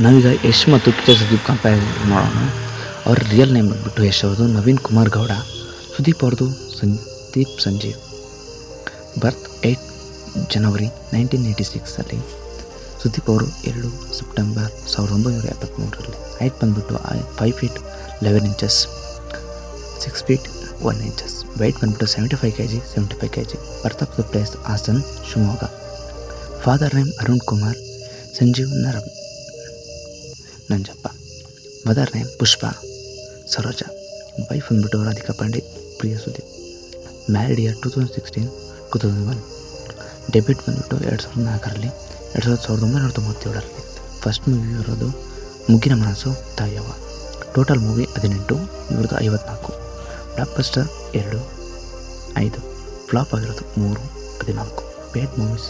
ನಾವೀಗ ಯಶ್ ಮತ್ತು ಕಿಚ್ಚ ಸುದೀಪ್ ಕಂಪೇರ್ ಮಾಡೋಣ ಅವ್ರ ರಿಯಲ್ ನೇಮ್ ಬಂದ್ಬಿಟ್ಟು ಯಶ್ ಅವ್ರದ್ದು. ನವೀನ್ ಕುಮಾರ್ ಗೌಡ, ಸುದೀಪ್ ಅವ್ರದ್ದು Sandeep Sanjeev. Birth eight January nineteen eighty ಸಿಕ್ಸಲ್ಲಿ Sudeep ಅವರು ಎರಡು ಸೆಪ್ಟೆಂಬರ್ ಸಾವಿರದ ಒಂಬೈನೂರ ಎಪ್ಪತ್ತ್ಮೂರರಲ್ಲಿ ಹೈಟ್ ಬಂದುಬಿಟ್ಟು five feet eleven inches six feet one inches weight ಬಂದುಬಿಟ್ಟು seventy five K G seventy five K G birth of the place Hassan Shivamogga father name Arun Kumar Sanjeev ನರಮ್ Nanjappa mother name Pushpa Saroja wife ಬಂದ್ಬಿಟ್ಟು Radhika Pandit Priya Sudeep married year two thousand sixteen two thousand one debut ಬಂದ್ಬಿಟ್ಟು ಎರಡು ಸಾವಿರದ ನಾಲ್ಕರಲ್ಲಿ ಎರಡು ಸಾವಿರದ ಸಾವಿರದ ಒಂಬೈನೂರ ತೊಂಬತ್ತೇಳರಲ್ಲಿ first movie ಇರೋದು ಮುಗ್ಗಿನ ಮನಸ್ಸು ತಾಯವ್ವ ಟೋಟಲ್ ಮೂವಿ ಹದಿನೆಂಟು ಇವ್ರದ್ದು ಐವತ್ನಾಲ್ಕು ಬ್ಲಾಕ್ ಬಸ್ಟರ್ ಎರಡು ಐದು ಫ್ಲಾಪ್ ಆಗಿರೋದು ಮೂರು ಹದಿನಾಲ್ಕು ಪೇಡ್ ಮೂವೀಸ್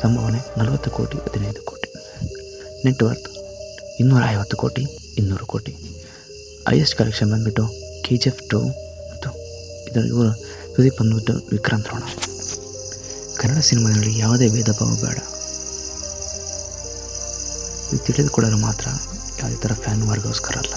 ಸಂಭಾವನೆ ನಲವತ್ತು ಕೋಟಿ ಹದಿನೈದು ಕೋಟಿ ನೆಟ್ವರ್ತ್ ಇನ್ನೂರ ಐವತ್ತು ಕೋಟಿ, ಇನ್ನೂರು ಕೋಟಿ. ಹೈಯೆಸ್ಟ್ ಕಲೆಕ್ಷನ್ ಬಂದುಬಿಟ್ಟು ಕೆ ಜಿ ಎಫ್ ಟು ಮತ್ತು ಇದರ ಇವರು ಸುದೀಪ್ ಬಂದುಬಿಟ್ಟು ವಿಕ್ರಾಂತ್ ರೋಣ. ಕನ್ನಡ ಸಿನಿಮಾದಲ್ಲಿ ಯಾವುದೇ ಭೇದ ಭಾವ ಬೇಡ. ಇದು ತಿಳಿದುಕೊಳ್ಳಲು ಮಾತ್ರ ಯಾವುದೇ ಥರ ಫ್ಯಾನ್ ವರ್ಗೋಸ್ಕರ ಅಲ್ಲ.